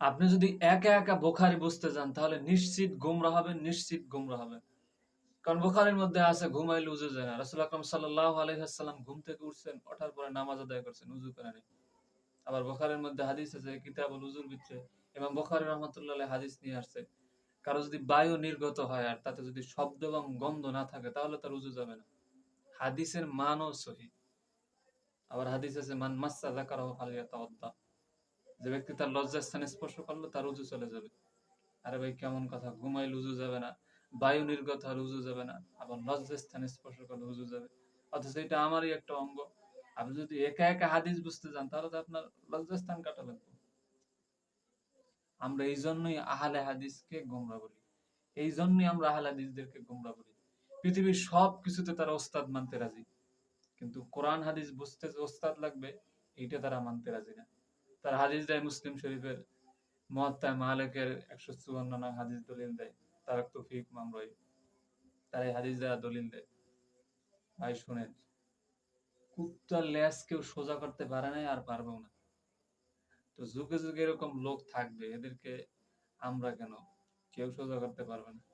আপনি যদি একা একা বোখারি বুঝতে যান, তাহলে নিশ্চিত গুমরা হবেন নিশ্চিত গুমরা হবেন কারণ বোখারির মধ্যে আছে, ঘুমাইলে উজু যায় না। রাসুল আকরম সাল্লাহ আলহাম ঘুম থেকে উঠছেন, ওঠার পরে নামাজ আদায় করছেন, উজু করে নেই আবার বোখারের মধ্যে হাদিস আছে, কিতাবুল উজুর ভিতরে এবং বোখারি রহমতুল্লাহ হাদিস নিয়ে আসছে। কারও যদি বায়ু নির্গত হয় আর তাতে যদি শব্দ এবং গন্ধ না থাকে, তাহলে তার উজু যাবে না। হাদিসের মানও সহি। আবার হাদিস আছে, মান মাসা জাকার ফালিয়াতাওয়াদ্দা। যে ব্যক্তি তার লজ্জাস্থানে স্পর্শ করল, তার উজু চলে যাবে। আরে ভাই, কেমন কথা, ঘুমাইলে উজু যাবে না, বায়ু নির্গত হলে উজু যাবে না, আবার লজ্জাস্থানে স্পর্শ করলে উজু যাবে। অথচ এটা আমারই একটা অঙ্গ। আপনি যদি একা একা হাদিস বুঝতে যান, তাহলে তো আপনার লজ্জাস্থান কাটা লাগবে। আমরা এই জন্যই আহলে হাদিসকে গোমরা বলি। এই জন্যই আমরা আহলে হাদিসদেরকে গোমরা বলি। পৃথিবীর সব কিছুতে তারা ওস্তাদ মানতে রাজি। কিন্তু কোরআন হাদিস বুঝতে ওস্তাদ লাগবে, এইটা তারা মানতে রাজি না। তার হাদিস দেয় মুসলিম শরীফের মহাত্মায় মালিকের একশো চুয়ান্ন নং হাদিস দলিল দেয়। তার তৌফিক মামরই। তার এই হাদিস দেওয়া দলিল দেয়। ভাই, শুনেন। কুত্তার লেজ কেউ সোজা করতে পারে নাই, আর পারবেও না। তো যুগে যুগে এরকম লোক থাকবে, এদেরকে আমরা কেন? কেউ সোজা করতে পারবে না।